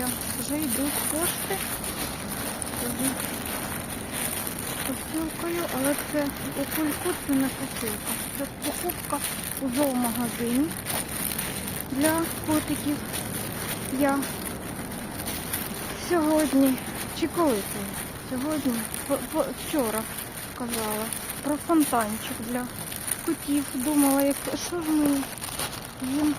я вже йду з пошти. Тоді посилкою, але це у кульку це не посилка. Це покупка у зоомагазині для котиків. Я сьогодні, чи коли це? Сьогодні, вчора казала про фонтанчик для котів. Думала, як що ж мені їм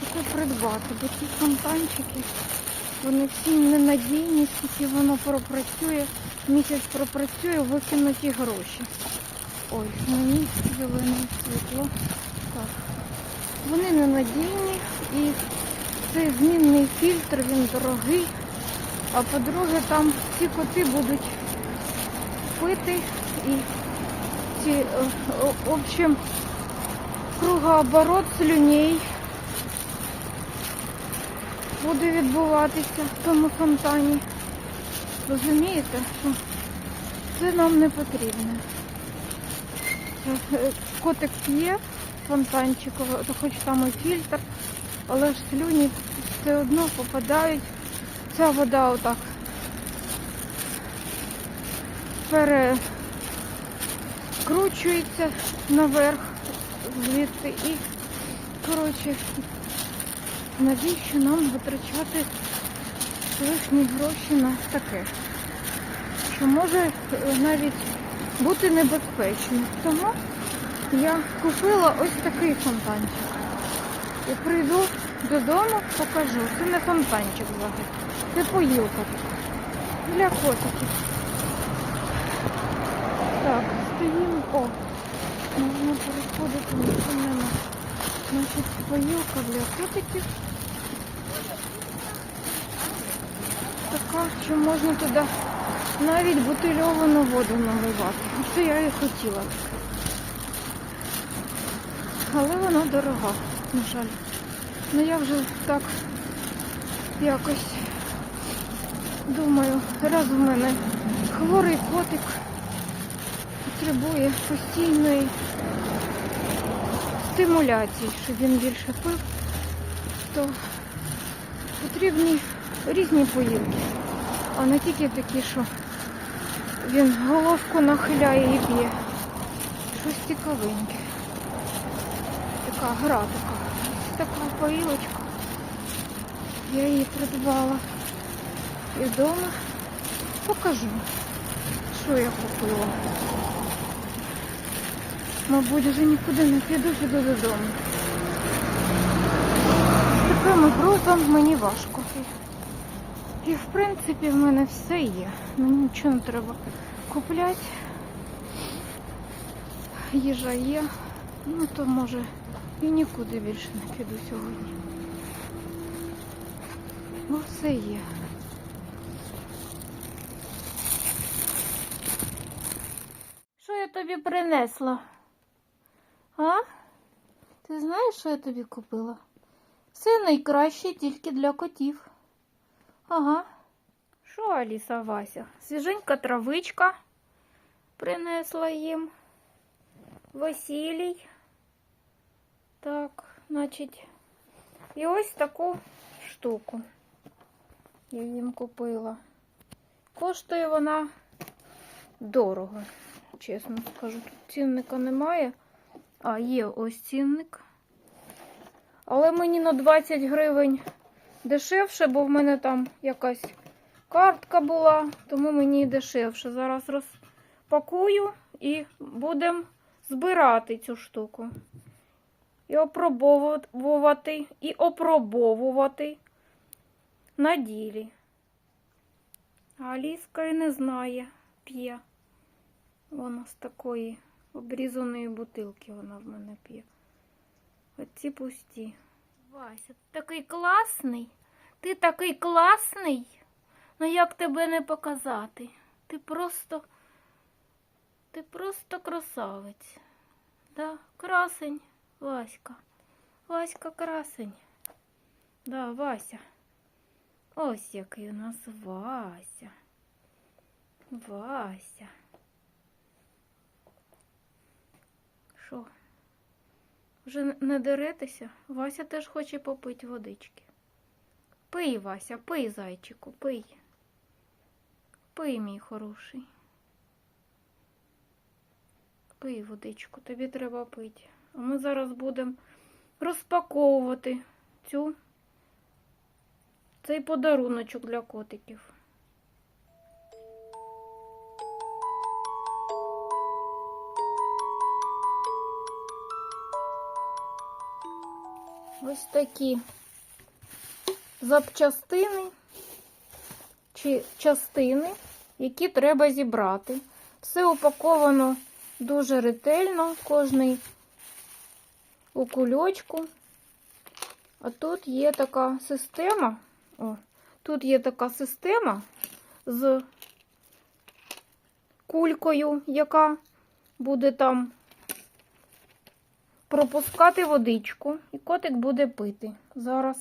таке придбати, бо ці фонтанчики, вони всі ненадійні, скільки воно пропрацює, місяць пропрацює, викинуть і гроші. Ой, мені зелене світло. Так. Вони ненадійні і цей змінний фільтр, він дорогий. А по-друге, там ці коти будуть пити і ці, е, в общем, кругооборот слюней буде відбуватися в тому фонтані. Розумієте, що це нам не потрібно. Е, Котик п'є фонтанчик, то хоч там і фільтр, але ж слюні все одно попадають. Ця вода отак перекручується наверх звідти і, коротше, навіщо нам витрачати лишні гроші на таке, що може е, навіть бути небезпечно. Тому я купила ось такий фонтанчик. І прийду додому, покажу. Це не фонтанчик взагалі. Це поїлка. Для котиків. Так, стоїмо. О, можна переходити, нічого нема. Значить, поїлка для котиків. Така, що можна туди навіть бутильовану воду наливати. Це я і хотіла. Але вона дорога, на жаль. Ну я вже так якось думаю, раз у мене хворий котик потребує постійної стимуляції, щоб він більше пив, то потрібні різні поїлки, а не тільки такі, що він головку нахиляє і п'є. Щось цікавеньке. Така гра така. Ось Така поїлочка. Я її придбала. І вдома покажу, що я купила. Мабуть, вже нікуди не піду, піду додому. З таким грузом мені важко. І в принципі в мене все є. Мені нічого не треба купляти. Їжа є. Ну то може і нікуди більше не піду сьогодні. Бо все є. Що я тобі принесла? А? Ти знаєш, що я тобі купила? Все найкраще тільки для котів. Ага. Що, Аліса Вася? Свіженька травичка принесла їм. Василій. Так, значить, і ось таку штуку я їм купила. Коштує вона дорого, чесно скажу. Тут цінника немає. А, є ось цінник. Але мені на 20 гривень дешевше, бо в мене там якась картка була, тому мені дешевше. Зараз розпакую і будемо збирати цю штуку. І опробовувати, і опробовувати на ділі. А Аліска і не знає, п'є. Вона з такої обрізаної бутилки вона в мене п'є. Оці пусті. Вася, такий класний. Ти такий класний. Ну як тебе не показати? Ти просто, ти просто красавець. Да, красень, Васька. Васька красень. Да, Вася. Ось який у нас Вася. Вася. Що? Вже не- деретеся? Вася теж хоче попити водички. Пий, Вася, пий, зайчику, пий. Пий, мій хороший. Пий водичку, тобі треба пити. А ми зараз будемо розпаковувати цю, цей подаруночок для котиків. Ось такі запчастини чи частини, які треба зібрати. Все упаковано дуже ретельно, кожний у кульочку. А тут є така система. О, тут є така система з кулькою, яка буде там пропускати водичку, і котик буде пити. Зараз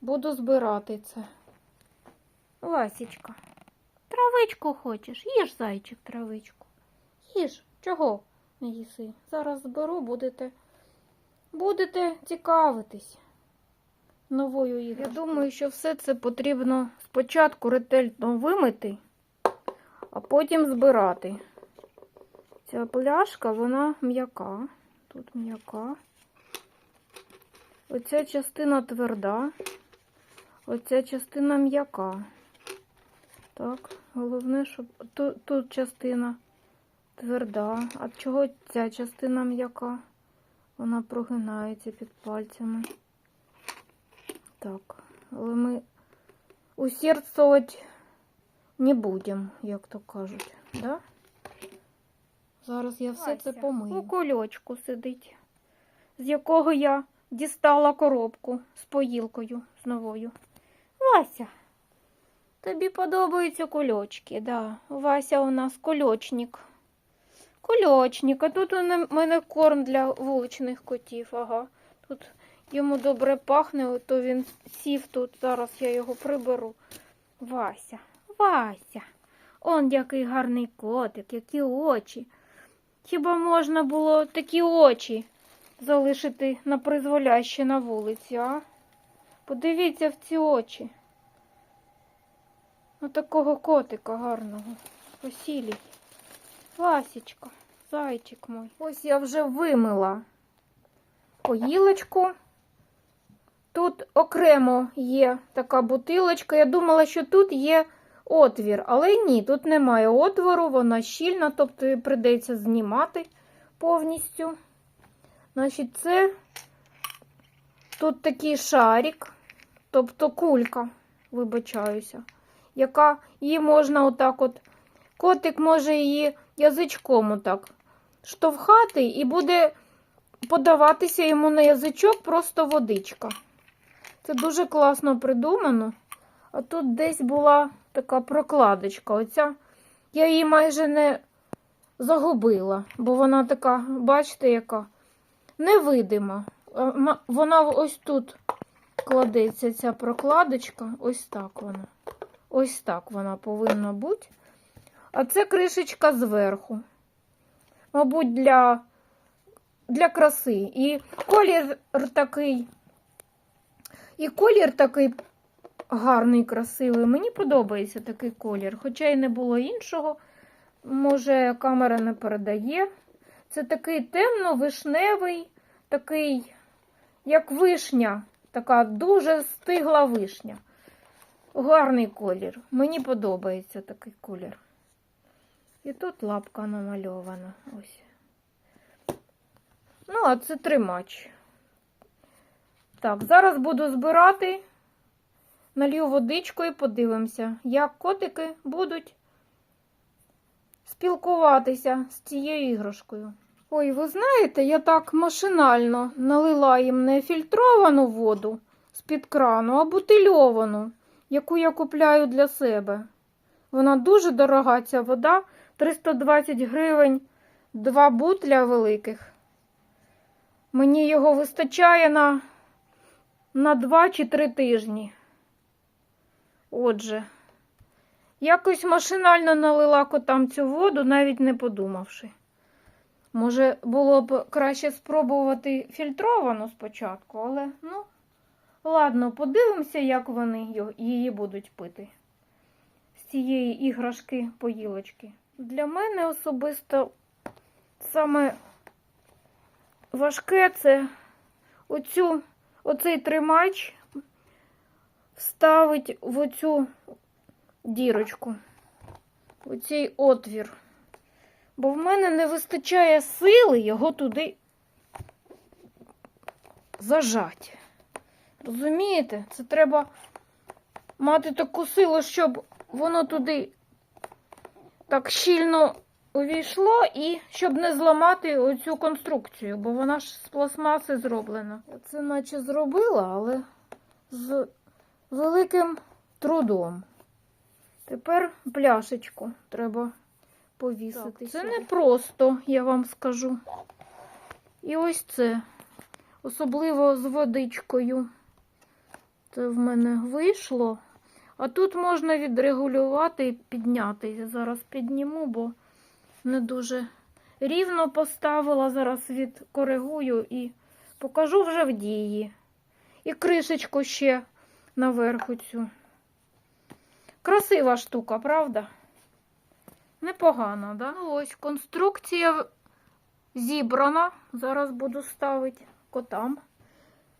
буду збирати це. Васічка, травичку хочеш? Їж, зайчик, травичку. Їж, чого не їси? Зараз зберу, будете, будете цікавитись новою ігрою. Я думаю, що все це потрібно спочатку ретельно вимити, а потім збирати. Ця пляшка, вона м'яка. Тут м'яка. Оця частина тверда, оця частина м'яка. Так, головне, щоб тут, тут частина тверда. А чого ця частина м'яка? Вона прогинається під пальцями. Так, але ми усердствувати не будемо, як то кажуть, да? Зараз я все це помию. У кульочку сидить, з якого я дістала коробку з поїлкою з новою. Вася, тобі подобаються кульочки, да. Вася у нас кульочник. Кульочник, а тут у мене корм для вуличних котів. Ага. Тут йому добре пахне, то він сів тут. Зараз я його приберу. Вася, Вася. Он який гарний котик, які очі. Хіба можна було такі очі залишити на призволяще на вулиці, а? Подивіться в ці очі. Отакого котика гарного. Василій. Васічка, зайчик мой. Ось я вже вимила поїлочку. Тут окремо є така бутилочка. Я думала, що тут є отвір, але ні, тут немає отвору, вона щільна, тобто її прийдеться знімати повністю. Значить, це тут такий шарик, тобто кулька, вибачаюся, яка її можна отак от. Котик може її язичком отак штовхати і буде подаватися йому на язичок просто водичка. Це дуже класно придумано. А тут десь була така прокладочка. Оця я її майже не загубила, бо вона така, бачите, яка невидима. Вона ось тут кладеться ця прокладочка. Ось так вона. Ось так вона повинна бути. А це кришечка зверху. Мабуть, для, для краси. І колір такий. І колір такий гарний, красивий. Мені подобається такий колір, хоча й не було іншого. Може, камера не передає. Це такий темно-вишневий, такий, як вишня, така дуже стигла вишня. Гарний колір. Мені подобається такий колір. І тут лапка намальована. Ось. Ну, а це тримач. Так, зараз буду збирати, налью водичку і подивимося, як котики будуть спілкуватися з цією іграшкою. Ой, ви знаєте, я так машинально налила їм не фільтровану воду з-під крану, а бутильовану, яку я купляю для себе. Вона дуже дорога, ця вода. 320 гривень, два бутля великих. Мені його вистачає на, на 2 чи 3 тижні. Отже, якось машинально налила котам цю воду, навіть не подумавши. Може, було б краще спробувати фільтровану спочатку, але ну, Ладно, подивимося, як вони її будуть пити. З цієї іграшки поїлочки. Для мене особисто саме важке це оцю, оцей тримач вставить в оцю дірочку, в цей отвір. Бо в мене не вистачає сили його туди зажать. Розумієте? Це треба мати таку силу, щоб воно туди так щільно увійшло і щоб не зламати оцю конструкцію, бо вона ж з пластмаси зроблена. Я це наче зробила, але з великим трудом. Тепер пляшечку треба повісити. це не просто, я вам скажу. І ось це. Особливо з водичкою. Це в мене вийшло. А тут можна відрегулювати і підняти. Я зараз підніму, бо не дуже рівно поставила. Зараз відкоригую і покажу вже в дії. І кришечку ще наверху цю. Красива штука, правда? Непогано, да? Ну, ось конструкція зібрана. Зараз буду ставити котам.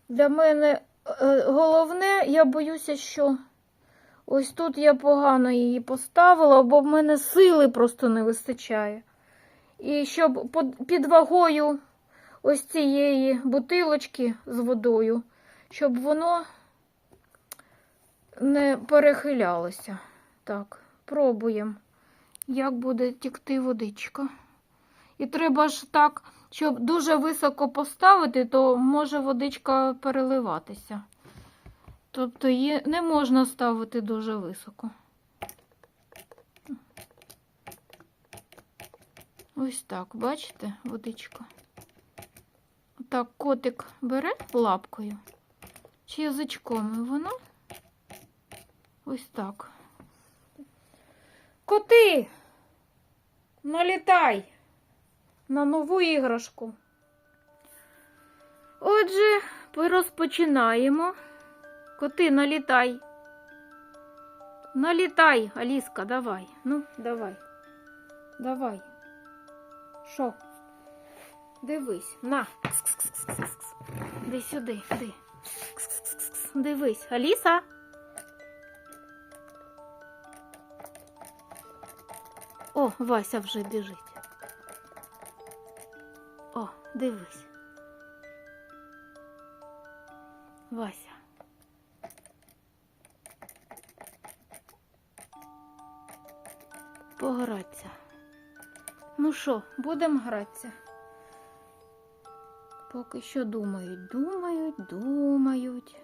Для мене головне, я боюся, що ось тут я погано її поставила, бо в мене сили просто не вистачає. І щоб під вагою ось цієї бутилочки з водою, щоб воно не перехилялося. Так, пробуємо, як буде тікти водичка. І треба ж так, щоб дуже високо поставити, то може водичка переливатися. Тобто її не можна ставити дуже високо. Ось так, бачите, водичка. Так, котик бере лапкою чи язичком, і воно ось так. Коти! Налітай! На нову іграшку. Отже, розпочинаємо. Коти, налітай. Налітай, Аліска, давай. Ну, давай. Давай. Що? Дивись, на. Кс-кс-кс-кс-кс. Іди сюди, іди. Кс-кс-кс-кс. Дивись, Аліса. О, Вася вже біжить. О, дивись. Вася. Погратися. Ну що, будемо гратися? Поки що думають, думають, думають.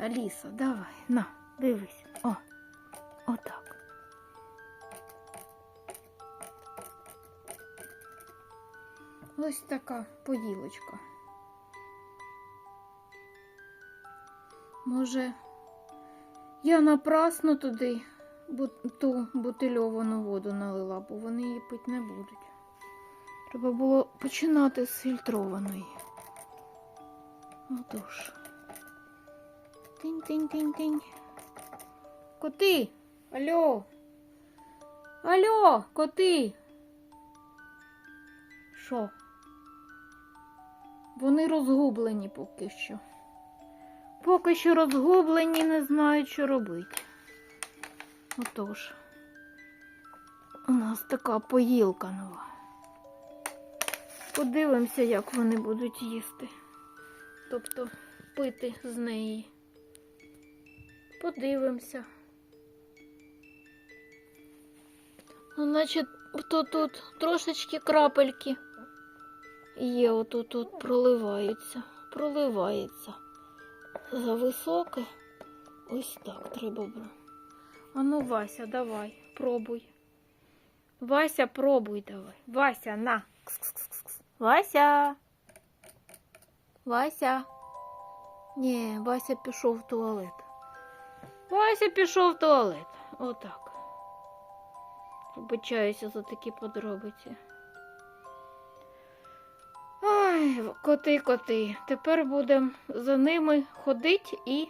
Аліса, давай, на, дивись. О, отак. Ось така поділочка. Може, я напрасно туди ту бутильовану воду налила, бо вони її пити не будуть. Треба було починати з фільтрованої. Отож. Тинь-тинь-тинь-тинь. Коти! Алло! Алло, коти! Що? Вони розгублені поки що. Поки що розгублені, не знають, що робити. Отож, у нас така поїлка нова. Подивимося, як вони будуть їсти. Тобто пити з неї. Подивимося. Ну, значить, то тут трошечки крапельки є, отут тут проливаються, проливається. За високе. Ось так треба було. А ну, Вася, давай, пробуй. Вася, пробуй давай. Вася, на. Вася. Вася. Ні, Вася пішов в туалет. Вася пішов в туалет. Отак. Вибачаюся за такі подробиці. Ой, коти, коти. Тепер будемо за ними ходити і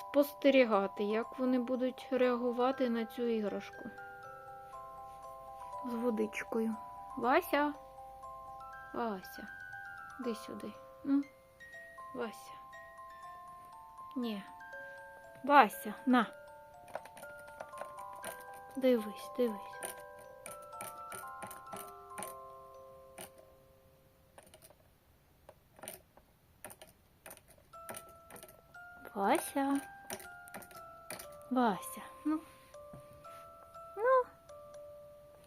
спостерігати, як вони будуть реагувати на цю іграшку. З водичкою. Вася. Вася. Іди сюди. Ну, Вася. Ні. Вася, на. Дивись, дивись. Вася. Вася, ну. Ну.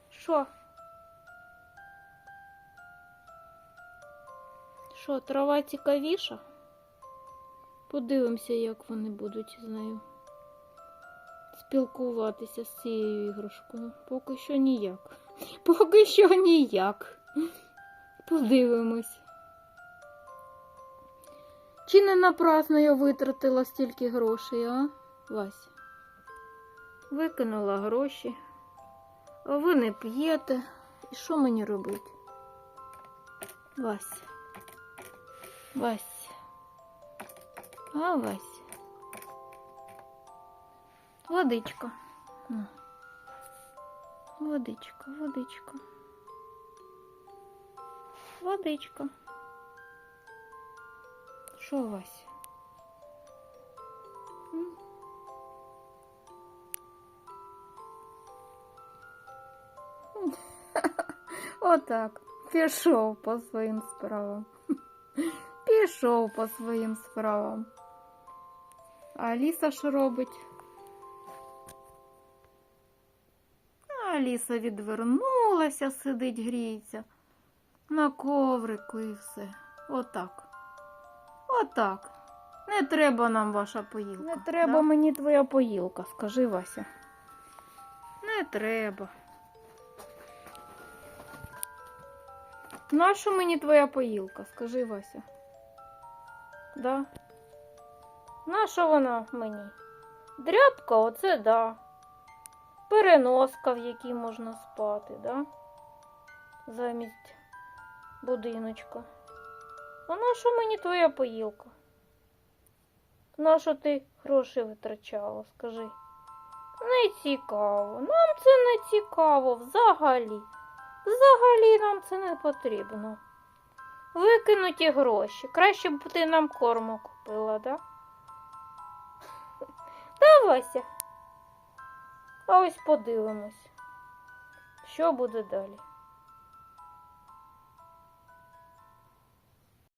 Що? Що, трава цікавіша? Подивимося, як вони будуть з нею спілкуватися з цією іграшкою. Поки що ніяк. Поки що ніяк. Подивимось. Чи не напрасно я витратила стільки грошей, а, Вася? Викинула гроші, а ви не п'єте. І що мені робити? Вася. Вася. А, Вася. Водичка. Водичка, водичка. Водичка. Що, Вася? Отак. Пішов по своїм справам. Пішов по своїм справам. А Аліса що робить? А Аліса відвернулася, сидить, гріється. На коврику і все. Отак. Отак. Не треба нам ваша поїлка. Не треба да? мені твоя поїлка, скажи Вася. Не треба. Нащо мені твоя поїлка? Скажи Вася. Да? Нащо вона мені? Дрябка, оце да. Переноска, в якій можна спати, да? Замість будиночка. А нащо мені твоя поїлка? Нащо ти гроші витрачала, скажи? Не цікаво. Нам це не цікаво взагалі. Взагалі нам це не потрібно. Викинуті гроші. Краще б ти нам корму купила, да? Да, Вася? А ось подивимось, що буде далі.